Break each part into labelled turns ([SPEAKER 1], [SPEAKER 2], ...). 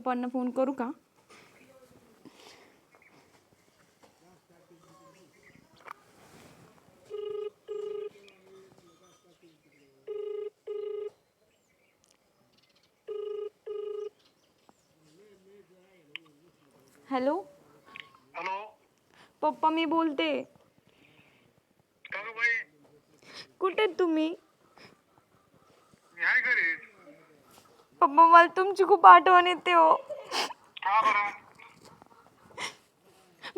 [SPEAKER 1] पप्पांना फोन करू का? हॅलो?
[SPEAKER 2] हॅलो?
[SPEAKER 1] पप्पा मी बोलते
[SPEAKER 2] का गं बाई
[SPEAKER 1] कुठे आहेत तुम्ही
[SPEAKER 2] मी आहे घरी
[SPEAKER 1] पप्पा मला तुमची खूप आठवण येते हो.
[SPEAKER 2] का बरं?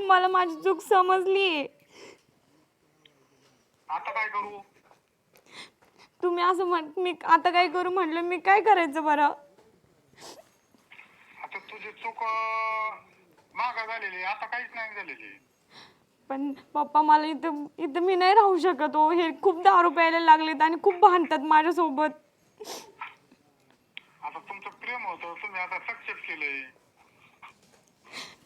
[SPEAKER 1] मला माझी चूक समजली.
[SPEAKER 2] आता काय करू?
[SPEAKER 1] तुम्ही असं म्हण मी आता काय करू म्हटलं मी काय करायचं बरं?
[SPEAKER 2] आता तुझी चूक मागा झालेली आता काहीच नाही झालेली
[SPEAKER 1] पण पप्पा मला इथं इथं मी नाही राहू शकत हो. हे खूप दारू प्यायला लागलेत आणि खूप भांडतात माझ्यासोबत.
[SPEAKER 2] होतं तुम्ही आता सक्सेस केलंय.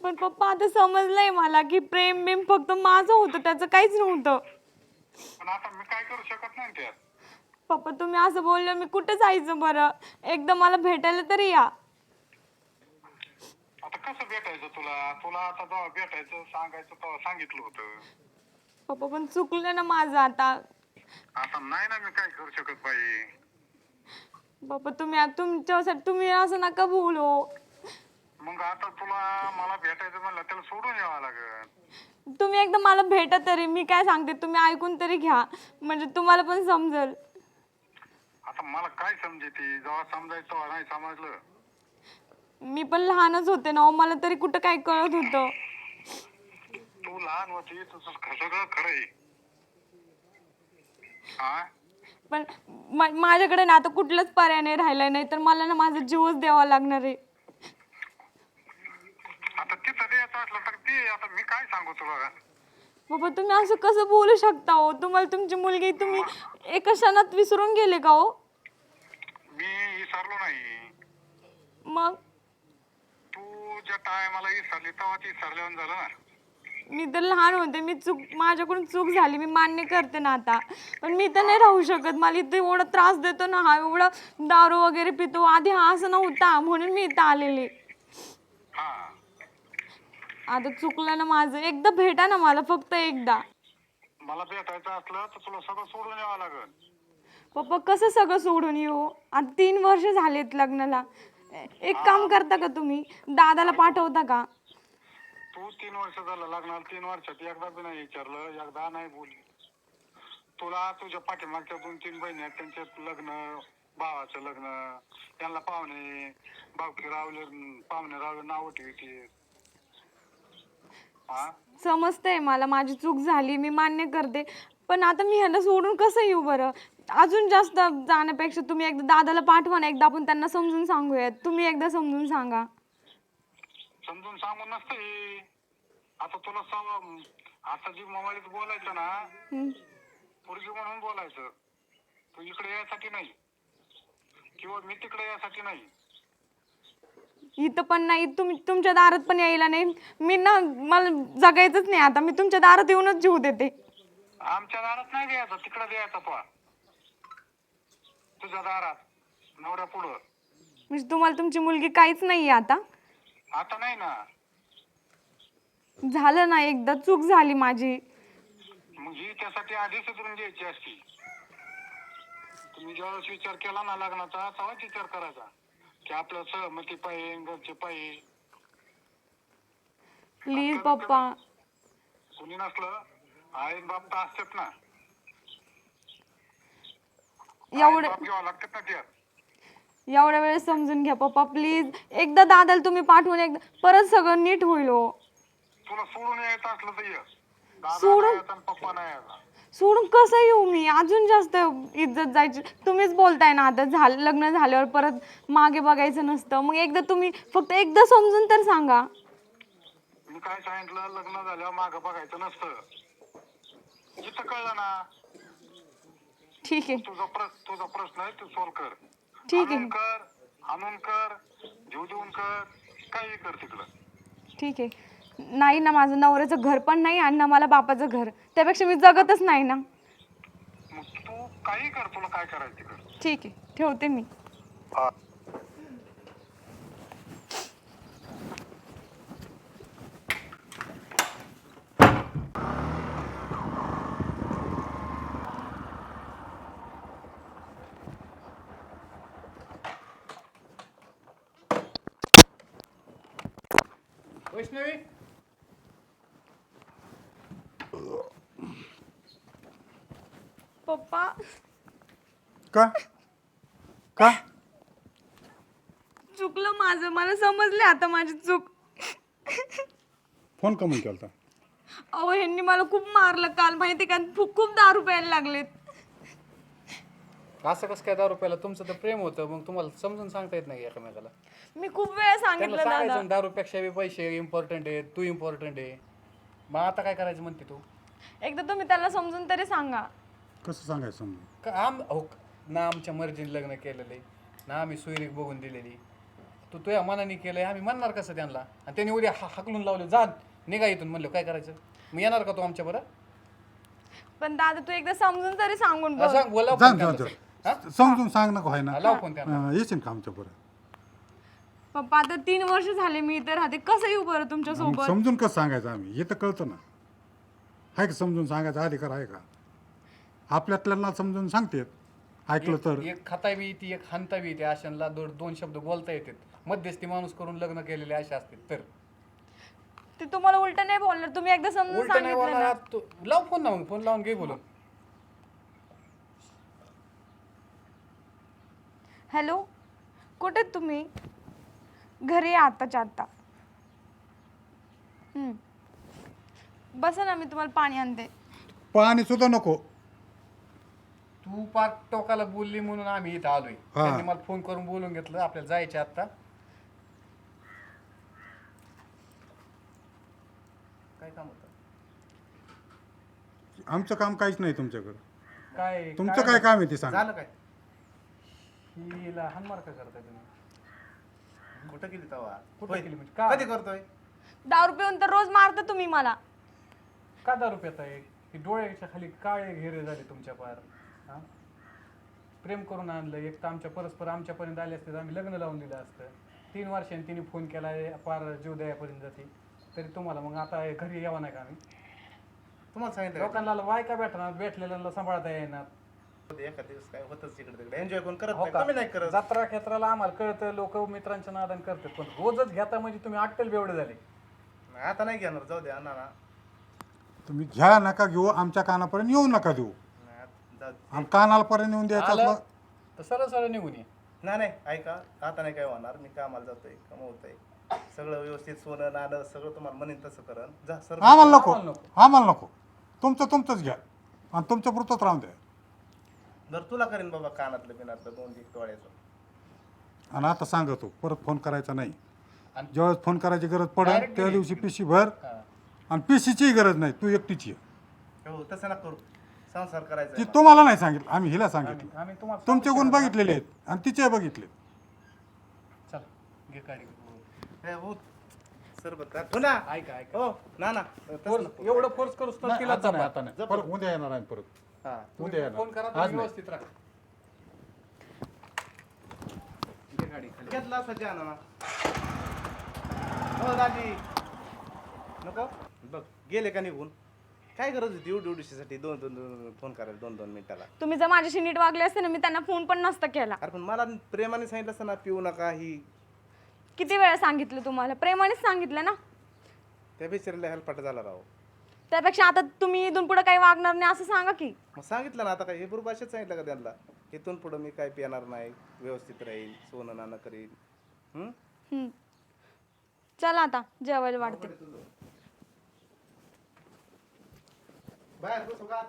[SPEAKER 1] पण पप्पा आता समजलंय मला की प्रेम बिम फक्त माझं होतं त्याचं काहीच नव्हतं.
[SPEAKER 2] पण आता मी काय करू शकत नाही त्यात?
[SPEAKER 1] पप्पा तुम्ही असं बोललं मी कुठं जायचं बरं? एकदा मला भेटायला तरी या.
[SPEAKER 2] आता कसं भेटायचं तुला? तुला आता जेव्हा भेटायचं सांगायचं तेव्हा सांगितलं होतं.
[SPEAKER 1] पप्पा पण चुकलं ना माझं आता.
[SPEAKER 2] आता नाही ना मी काय करू शकत बाई.
[SPEAKER 1] पप्पा तुम्ही आ- तुमच्यासाठी तुम्ही असं नका बोलू.
[SPEAKER 2] मग आता तुला मला भेटायचं म्हणलं त्याला सोडून यावं लागेल.
[SPEAKER 1] तुम्ही एकदा मला भेटा तरी मी काय सांगते तुम्ही ऐकून तरी घ्या. म्हणजे तुम्हाला पण समजेल.
[SPEAKER 2] आता मला काय समजेते? जेव्हा समजायचं तेव्हा नाही समजलं.
[SPEAKER 1] मी पण लहानच होते ना हो, मला तरी कुठं काय कळत होतं.
[SPEAKER 2] तू लहान होती तुझं सगळं खरं आहे. हा
[SPEAKER 1] पण मा- माझ्याकडे ना आता कुठलाच पर्याय नाही राहिला नाही तर मला ना माझा जीवच द्यावा लागणार आहे.
[SPEAKER 2] आता तिथं द्यायचं असलं तर ते आता मी काय सांगू तुला
[SPEAKER 1] बाबा तुम्ही असं कसं बोलू शकता हो? तुम्हाला तुमची मुलगी तुम्ही एका क्षणात विसरून गेले का हो?
[SPEAKER 2] मी विसरलो नाही.
[SPEAKER 1] मग?
[SPEAKER 2] तू ज्या टायमाला विसरली तेव्हा ती विसरल्यावर झालं ना.
[SPEAKER 1] मी तर लहान होते मी चूक माझ्याकडून चूक झाली मी मान्य करते ना आता. पण मी तर नाही राहू शकत मला इथे एवढा त्रास देतो ना हा एवढा दारू वगैरे पितो आधी हा असं नव्हता म्हणून मी इथं आलेली.
[SPEAKER 2] हा
[SPEAKER 1] आता चुकलं ना माझं एकदा भेटा ना मला फक्त एकदा.
[SPEAKER 2] मला भेटायचं असलं तर तुला सगळं सोडून यावं लागेल.
[SPEAKER 1] पप्पा कसं सगळं सोडून येऊ? आता तीन वर्ष झालेत लग्नाला. ए- एक काम करता का तुम्ही? दादाला पाठवता का?
[SPEAKER 2] तू तीन वर्ष झालं लग्नाला तीन वर्षात एकदा बी नाही विचारलं एकदा नाही बोलली. तुला तुझ्या पाठीमागच्या दोन तीन बहिणी आहेत त्यांचे लग्न भावाचं लग्न त्यांना पाहुणे बावकी रावले पाहुणे रावले नाव ठेवते. हा?
[SPEAKER 1] समजतंय मला माझी चूक झाली मी मान्य करते. पण आता मी ह्याला सोडून कसं येऊ बरं? अजून जास्त जाण्यापेक्षा तुम्ही एकदा दादाला पाठवा ना एकदा आपण त्यांना समजून सांगूयात. तुम्ही एकदा समजून सांगा.
[SPEAKER 2] समजून सांगून नसतं. हे. आता तुला सव आता जी मोबाईलत बोलायचं ना
[SPEAKER 1] हम्म.
[SPEAKER 2] पोरगी म्हणून बोलायचं तू इकडे यायसाठी नाही किंवा मी तिकडे यायसाठी नाही.
[SPEAKER 1] इथं पण नाही तुम्ही तुमच्या दारात पण यायला नाही. मी ना मला जगायचंच नाही आता मी तुमच्या दारात येऊनच जीव देते.
[SPEAKER 2] आमच्या दारात नाही द्यायचा तिकडे द्यायचा तो. तुझ्या दारात नवऱ्या पुढं.
[SPEAKER 1] म्हणजे तुम्हाला तुमची मुलगी काहीच नाही आता.
[SPEAKER 2] आता नाही ना.
[SPEAKER 1] झालं ना एकदा चूक झाली माझी.
[SPEAKER 2] मग ही त्यासाठी आधी सुधरून द्यायची असती. तुम्ही ज्यावेळेस विचार केला ना लग्नाचा तेव्हाच विचार करायचा. की आपलं सहमती पाहिजे घरचे पाहिजे
[SPEAKER 1] प्लीज पप्पा.
[SPEAKER 2] कुणी नसलं आई बाप तर असतात ना.
[SPEAKER 1] एवढं
[SPEAKER 2] बाप घ्यावं लागतात ना त्यात
[SPEAKER 1] एवढ्या वेळेस समजून घ्या पप्पा प्लीज एकदा दादाला तुम्ही पाठवून एकदा परत सगळं नीट होईल हो.
[SPEAKER 2] तुला सोडून यायचं असलं तर ये. दादा
[SPEAKER 1] सोडून?
[SPEAKER 2] नाही यायचा आणि पप्पा नाही यायचा
[SPEAKER 1] सोडून कसं येऊ मी? अजून जास्त इज्जत जायची. तुम्हीच बोलताय ना आता झालं लग्न झाल्यावर परत मागे बघायचं नसतं. मग एकदा तुम्ही फक्त एकदा समजून तर सांगा.
[SPEAKER 2] मी काय सांगितलं? लग्न झाल्यावर मागं बघायचं नसतं. इथं कळलं ना?
[SPEAKER 1] ठीक आहे.
[SPEAKER 2] तुझा प्रश्न तुझा प्रश्न आहे तू सॉल्व कर.
[SPEAKER 1] ठीक आहे.
[SPEAKER 2] कर आणून कर जीव देऊन कर काही कर तिकडं.
[SPEAKER 1] ठीक आहे. नाही ना माझं नवऱ्याचं घर पण नाही आणि ना मला बापाचं घर. त्यापेक्षा मी जगतच नाही ना.
[SPEAKER 2] मग तू काही कर तुला काय करायचं तिकडं.
[SPEAKER 1] ठीक आहे. ठेवते मी.
[SPEAKER 2] हा.
[SPEAKER 3] वैष्णवी?
[SPEAKER 1] पप्पा?
[SPEAKER 2] का? का?
[SPEAKER 1] चुकलं माझं. मला समजले आता माझी चूक.
[SPEAKER 2] फोन कमून केलता
[SPEAKER 1] अहो ह्यांनी मला खूप मारलं काल. माहिती का? खूप खूप दारू प्यायला लागलेत.
[SPEAKER 3] असं कसं काय दारू प्यायला? तुमचं तर प्रेम होतं. मग तुम्हाला समजून सांगता येत नाही एकमेकाला.
[SPEAKER 1] मी खूप वेळा
[SPEAKER 3] त्यांना
[SPEAKER 1] सांगितलं दादा
[SPEAKER 3] सांगायचं दारूपेक्षा बी पैसे इम्पॉर्टंट आहे तू इम्पॉर्टंट आहे. मग आता काय करायचं म्हणते तू?
[SPEAKER 1] एकदा तुम्ही त्याला समजून तरी सांगा.
[SPEAKER 2] कसं सांगायचं समजून?
[SPEAKER 3] का आम हो ना आमच्या मर्जीने लग्न केलेले ना आम्ही सोयरीक बघून दिलेली. तू तुझ्या मनाने केलंय आम्ही म्हणणार कसं त्यांना? आणि त्यांनी उद्या हा- हाकलून लावले जा निघा इथून म्हणलं काय करायचं? मग येणार का तू आमच्या बरं?
[SPEAKER 1] पण दादा तू एकदा समजून तरी सांगून बघ.
[SPEAKER 3] सांग बोला
[SPEAKER 2] समजून सांग नको आहे ना.
[SPEAKER 3] लाव फोन त्यांना.
[SPEAKER 2] अं, येशील का आमच्या बरं?
[SPEAKER 1] पप्पा आता तीन वर्ष झाले मी इथे राहते. कसं येऊ बरं तुमच्या
[SPEAKER 2] मग
[SPEAKER 1] सोबत
[SPEAKER 2] समजून कसं सांगायचं आम्ही? हे तर कळतं ना. आहे का समजून सांगायचा? अधिकार आहे का? आपल्यातल्याला समजून सांगते ऐकलं तर.
[SPEAKER 3] एक खाता बी येते एक हानता बी येते. अशांना दोन दोन शब्द बोलता येतात. मध्यस्थी माणूस करून लग्न केलेले असे असतील तर.
[SPEAKER 1] ते तुम्हाला उलट नाही बोलणार. तुम्ही एकदा समजून
[SPEAKER 3] उलट नाही
[SPEAKER 1] सांगितलं ना.
[SPEAKER 3] तू लाव फोन ना मग फोन लावून घे बोलून.
[SPEAKER 1] हॅलो? कुठे आहेत तुम्ही? घरी या आत्ताच्या आत्ता. हम्म. बसा ना मी तुम्हाला पाणी आणते.
[SPEAKER 2] पाणी सुद्धा नको.
[SPEAKER 3] तू पार टोकाला बोलली म्हणून आम्ही इथं आलोय. त्यांनी मला फोन करून बोलून घेतलं आपल्याला जायचे आता काय काम होतं?
[SPEAKER 2] आमचं काम काहीच नाही तुमच्याकडं.
[SPEAKER 3] काय
[SPEAKER 2] तुमचं काय काम आहे ते सांग.
[SPEAKER 3] झालं काय? हिला हानमार का करताय तुम्ही.
[SPEAKER 4] कुठं गेली तवा?
[SPEAKER 3] कुठं केली म्हणजे? का?
[SPEAKER 4] कधी करतोय?
[SPEAKER 1] दारू पिऊन तर रोज मारता तुम्ही मला.
[SPEAKER 3] का दारू पेताय की डोळ्याच्या खाली काळे घेरे झाले तुमच्या पार हा? प्रेम करून आणलं. एक तर आमच्या परस्पर आमच्यापर्यंत आले असते तर आम्ही लग्न लावून दिलं असतं. तीन वर्षांनी तिने फोन केला पार जीव द्यायपर्यंत जाते. तरी तुम्हाला मग आता हे घरी यावं नाही का आम्ही.
[SPEAKER 4] तुम्हाला सांगितलं का?
[SPEAKER 3] लोकांना बायका भेटणार भेटलेल्यांना सांभाळता येणार.
[SPEAKER 4] एका दिवस काय होतच तिकडे तिकडे. एन्जॉय कोण करत
[SPEAKER 3] हो
[SPEAKER 4] नाही
[SPEAKER 3] का?
[SPEAKER 4] कमी नाही करत.
[SPEAKER 3] जत्रा क्षेत्राला आम्हाला कळतं लोक मित्रांच्या नादान करतात पण रोजच घेता म्हणजे तुम्ही अट्टल बेवडे झाले.
[SPEAKER 4] नाही, आता नाही घेणार जाऊ दे आणा ना.
[SPEAKER 2] तुम्ही घ्या नका घेऊ आमच्या कानापर्यंत येऊ नका देऊ.
[SPEAKER 4] नाही, आत- जाऊ दे.
[SPEAKER 2] आणि कानापर्यंत येऊन द्यायचं
[SPEAKER 3] आलं
[SPEAKER 2] असलं
[SPEAKER 3] तर सरळ सरळ निघून ये.
[SPEAKER 4] नाही नाही ऐका आता नाही काय होणार मी कामाला जातोय कमवतोय. सगळं व्यवस्थित सोनं नाणं सगळं तुम्हाला म्हणेन तसं करण जा सर
[SPEAKER 2] आम्हाला नको
[SPEAKER 3] आम्हाला नको.
[SPEAKER 2] आम्हाला नको. तुमचं तुमचंच घ्या. आणि तुमच्या पुरतंच राहून द्या.
[SPEAKER 4] जर तुला करेन बाबा कानातलं बिनातलं दोन एक डोळ्याचं
[SPEAKER 2] आणि आता सांगतो परत फोन करायचा नाही
[SPEAKER 3] आणि-
[SPEAKER 2] ज्यावेळेस फोन करायची गरज पडेल
[SPEAKER 3] Direct
[SPEAKER 2] त्या. दिवशी पिशी भर
[SPEAKER 3] हा.
[SPEAKER 2] आणि पिशीचीही गरज नाही तू एकटीची आहे
[SPEAKER 4] हो तसं ना करू संसार करायचा
[SPEAKER 2] ती
[SPEAKER 4] आहे
[SPEAKER 2] तुम्हाला नाही सांगितलं आम्ही हिला सांगितलं
[SPEAKER 3] आम्ही आम्ही तुम्हाला
[SPEAKER 2] तुमचे गुण. बघितलेले आहेत आणि तिचे बघितले
[SPEAKER 3] चल घे गाडी
[SPEAKER 4] मला. हे सरबत का ठेवू ना
[SPEAKER 3] ऐका ऐका
[SPEAKER 4] हो ना ना तसं
[SPEAKER 3] फोर्स
[SPEAKER 4] नको.
[SPEAKER 3] एवढं फोर्स करूस तर तिला
[SPEAKER 2] आता नाही. आता. परत उद्या येणार आहे परत
[SPEAKER 4] हा
[SPEAKER 2] उद्या येणार.
[SPEAKER 3] फोन करा
[SPEAKER 2] आज
[SPEAKER 3] तुम्ही
[SPEAKER 2] नाही.
[SPEAKER 3] व्यवस्थित राहा. घे गाडी खाली.
[SPEAKER 4] घेतला असं ना ना हो दादी. नको? बघ. गेले का निघून? काय गरज होती एवढी एवढीसाठी दोन दोन दोन फोन करायला दोन दोन मिनिटाला.
[SPEAKER 1] तुम्ही जर माझ्याशी नीट वागले असते ना मी त्यांना फोन पण नसता केला.
[SPEAKER 4] अरे पण मला प्रेमाने सांगितलं असतं ना पिऊ नका ही.
[SPEAKER 1] किती वेळा सांगितलं तुम्हाला? प्रेमानेच सांगितलं ना.
[SPEAKER 4] त्या बिचारीला हेल्पाट झाला राव.
[SPEAKER 1] त्यापेक्षा आता तुम्ही इथून पुढे काही वागणार नाही असं सांगा की.
[SPEAKER 4] मग सांगितलं ना आता काय हे भाषेत सांगितलं का त्यांना? इथून पुढं मी काय पिणार नाही व्यवस्थित राहील सोनं नाणं करील हम्म?
[SPEAKER 1] हम्म. चला आता जेवायला वाढते.
[SPEAKER 4] बाहेर बसू का?